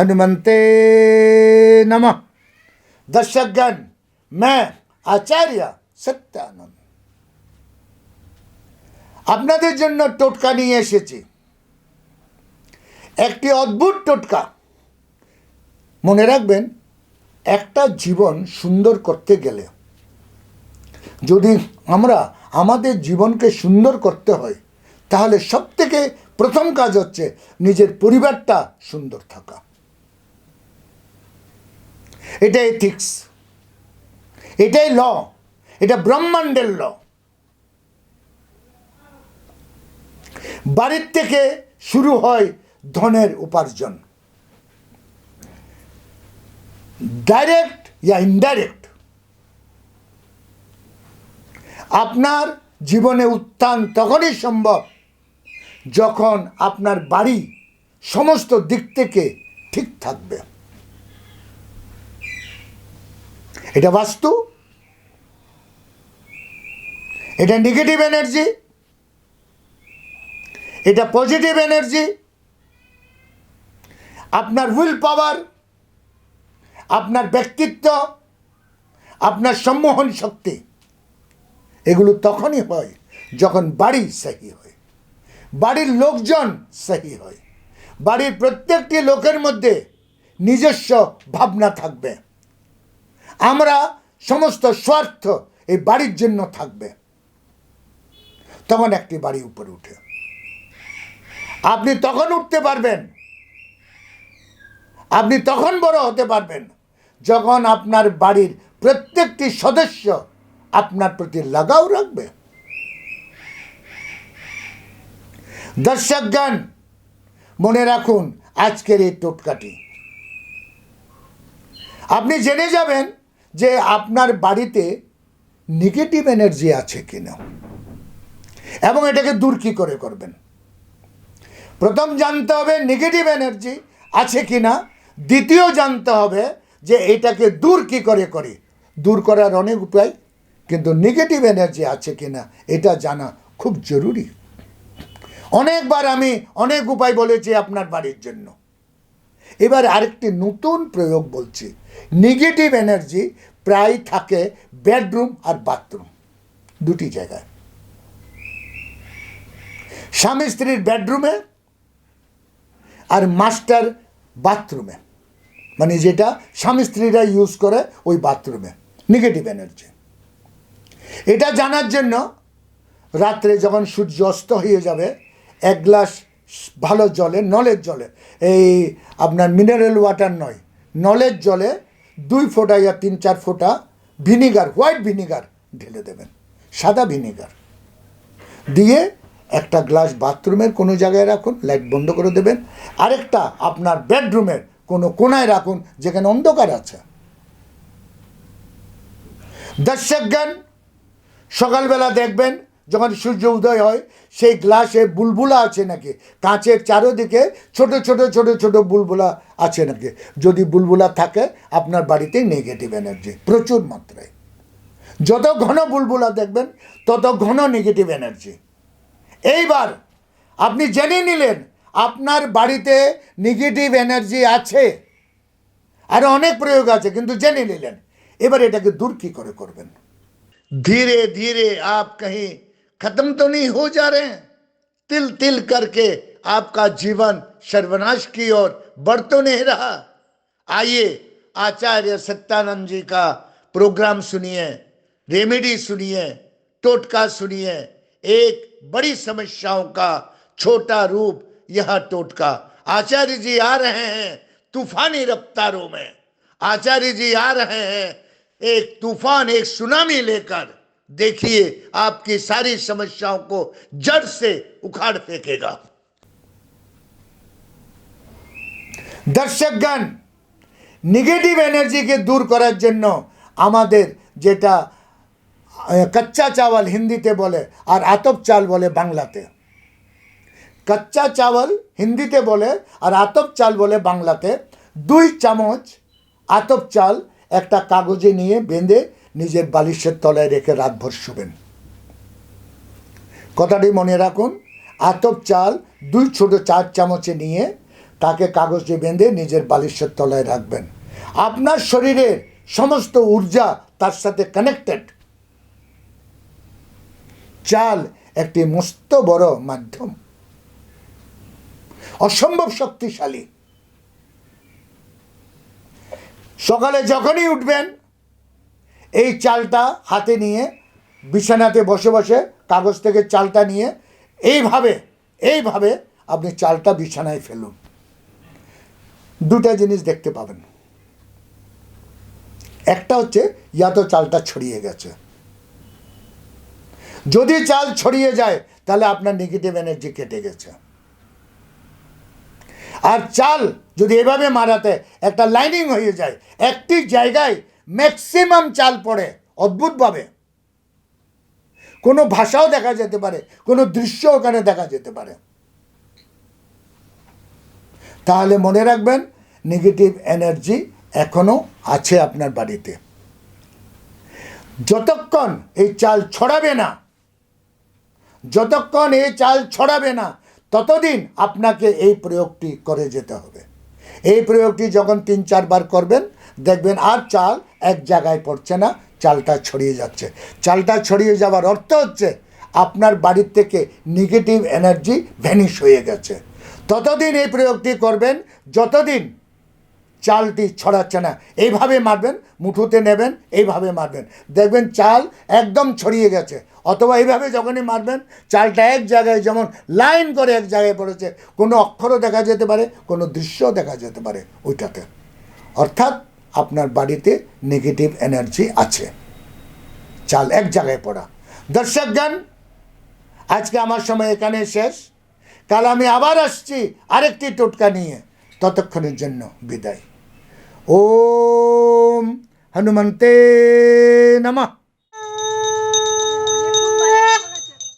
हनुमंते नमः दर्शकगण मैं आचार्य সত্যানন্দ আপনাদের জন্য টোটকা নিয়ে এসেছি একটি অদ্ভুত টোটকা মনে রাখবেন একটা জীবন সুন্দর করতে গেলে যদি আমরা আমাদের জীবনকে সুন্দর করতে হয় তাহলে সব থেকে প্রথম কাজ হচ্ছে নিজের পরিবারটা সুন্দর থাকা এটা এথিক্স এটাই ল এটা ব্রহ্মাণ্ডের ল বাড়ির থেকে শুরু হয় ধনের উপার্জন। ডাইরেক্ট ইয়া ইনডাইরেক্ট আপনার জীবনে উত্থান তখনই সম্ভব যখন আপনার বাড়ি সমস্ত দিক থেকে ঠিক থাকবে। এটা বাস্তু? এটা নেগেটিভ এনার্জি এটা পজিটিভ এনার্জি আপনার উইল পাওয়ার আপনার ব্যক্তিত্ব, আপনার সম্মোহন শক্তি, এগুলো তখনই হয় যখন বাড়ি সহি হয়। বাড়ির লোকজন সহি হয়। বাড়ির প্রত্যেকটি লোকের মধ্যে নিজস্ব ভাবনা থাকবে। আমরা সমস্ত স্বার্থ এই বাড়ির জন্য থাকবে। তখন একটি বাড়ি উপরে উঠে। আপনি তখন উঠতে পারবেন। আপনি তখন বড় হতে পারবেন। যখন আপনার বাড়ির প্রত্যেকটি সদস্য আপনার প্রতি লাগাও রাখবে। দর্শকগণ, মনে রাখুন, আজকের এই টোটকাটি। আপনি জেনে যাবেন যে আপনার বাড়িতে নেগেটিভ এনার্জি আছে কিনা। এবং এটাকে দূর কী করে করবেন? প্রথম জানতে হবে নেগেটিভ এনার্জি আছে কি না দ্বিতীয় জানতে হবে যে এটাকে দূর কী করে করি। দূর করার অনেক উপায়, কিন্তু নেগেটিভ এনার্জি আছে কি না এটা জানা খুব জরুরি। অনেকবার আমি অনেক উপায় বলেছি আপনার বাড়ির জন্য। এবার আরেকটি নতুন প্রয়োগ বলছি। নেগেটিভ এনার্জি প্রায় থাকে বেডরুম আর বাথরুম দুটি জায়গায়। স্বামী স্ত্রীর বেডরুমে আর মাস্টার বাথরুমে মানে যেটা স্বামী স্ত্রীরা ইউজ করে ওই বাথরুমে নেগেটিভ এনার্জি এটা জানার জন্য রাত্রে যখন সূর্য অস্ত হয়ে যাবে, এক গ্লাস ভালো জলে, নলের জলে। এই আপনার মিনারেল ওয়াটার নয়। নলের জলে দুই ফোঁটা ইয়া তিন চার ফোঁটা ভিনিগার হোয়াইট ভিনিগার ঢেলে দেবেন। সাদা ভিনিগার দিয়ে একটা গ্লাস বাথরুমের কোনো জায়গায় রাখুন লাইট বন্ধ করে দেবেন। আরেকটা আপনার বেডরুমের কোনো কোনায় রাখুন, যেখানে অন্ধকার আছে। দর্শকগণ, সকালবেলা দেখবেন যখন সূর্য উদয় হয়, সেই গ্লাসে বুলবুলা আছে নাকি? কাঁচের চারোদিকে ছোট ছোট ছোট ছোট বুলবুলা আছে নাকি? যদি বুলবুলা থাকে, আপনার বাড়িতেই নেগেটিভ এনার্জি প্রচুর মাত্রায়। যত ঘন বুলবুলা দেখবেন, তত ঘন নেগেটিভ এনার্জি এইবার আপনি জেনে নিলেন, আপনার বাড়িতে নেগেটিভ এনার্জি আছে। আরও অনেক প্রয়োগ আছে, কিন্তু জেনে নিলেন। এবার এটাকে দূর কী করে করবেন? ধীরে ধীরে, আপ কहीं खत्म तो नहीं हो जा रहे हैं। तिल तिल करके आपका जीवन सर्वनाश की ओर बढ़ तो नहीं रहा। आइए, आचार्य सत्यानंद जी का प्रोग्राम सुनिए, रेमेडी सुनिए, टोटका सुनिए। एक बड़ी समस्याओं का छोटा रूप यह टोटका। आचार्य जी आ रहे हैं तूफानी रफ्तारों में। आचार्य जी आ रहे हैं एक तूफ़ान, एक सुनामी लेकर। देखिए आपकी सारी समस्याओं को जड़ से उखाड़ फेंकेगा দর্শকগণ নেগেটিভ এনার্জিকে দূর করার জন্য আমাদের যেটা আহ, কচ্চা চাওয়াল হিন্দিতে বলে আর আতপ চাল বলে বাংলাতে কচ্চা চাওয়াল হিন্দিতে বলে আর আতপ চাল বলে বাংলাতে দুই চামচ আতপ চাল একটা কাগজে নিয়ে বেঁধে নিজের বালিশের তলায় রেখে রাতভর শুবেন। কথাটি মনে রাখুন, আতপ চাল দুই ছোট চার চামচে নিয়ে তাকে কাগজে বেঁধে নিজের বালিশের তলায় রাখবেন। আপনার শরীরের সমস্ত ঊর্জা তার সাথে কানেক্টেড চাল একটি মস্ত বড় মাধ্যম। অসম্ভব শক্তিশালী। সকালে যখনই উঠবেন এই চালটা হাতে নিয়ে বিছানাতে বসে বসে কাগজ থেকে চালটা নিয়ে এইভাবে এইভাবে আপনি চালটা বিছানায় ফেলুন। দুটা জিনিস দেখতে পাবেন। একটা হচ্ছে, ইয়া তো চালটা ছড়িয়ে গেছে। যদি চাল ছড়িয়ে যায়, তাহলে আপনার নেগেটিভ এনার্জি কেটে গেছে। আর চাল যদি এভাবে মারাতে, একটা লাইনিং হয়ে যায়, একটি জায়গায় ম্যাক্সিমাম চাল পড়ে, অদ্ভুতভাবে। কোনো ভাষাও দেখা যেতে পারে, কোনো দৃশ্য ওখানে দেখা যেতে পারে। তাহলে মনে রাখবেন নেগেটিভ এনার্জি এখনও আছে আপনার বাড়িতে। যতক্ষণ এই চাল ছড়াবে না, যতক্ষণ এই চাল ছড়াবে না, ততদিন আপনাকে এই প্রয়োগটি করে যেতে হবে। এই প্রয়োগটি যখন তিন চারবার করবেন, দেখবেন আর চাল এক জায়গায় পড়ছে না, চালটা ছড়িয়ে যাচ্ছে। চালটা ছড়িয়ে যাওয়ার অর্থ হচ্ছে আপনার বাড়ির থেকে নেগেটিভ এনার্জি ভ্যানিশ হয়ে গেছে। ততদিন এই প্রয়োগটি করবেন, যতদিন চালটি ছড়াচ্ছে না, এইভাবে মারবেন, মুঠোতে নেবেন, এইভাবে মারবেন। দেখবেন চাল একদম ছড়িয়ে গেছে, অথবা এইভাবে যখনই মারবেন, চালটা এক জায়গায় যেমন লাইন করে এক জায়গায় পড়েছে, কোনো অক্ষরও দেখা যেতে পারে, কোনো দৃশ্যও দেখা যেতে পারে ওইটাতে। অর্থাৎ আপনার বাড়িতে নেগেটিভ এনার্জি আছে। চাল এক জায়গায় পড়া। দর্শকগণ আজকে আমার সময় এখানে শেষ। কাল আমি আবার আসছি আরেকটি টোটকা নিয়ে। ততক্ষণের জন্য বিদায়। ওম হনুমন্তে নমঃ।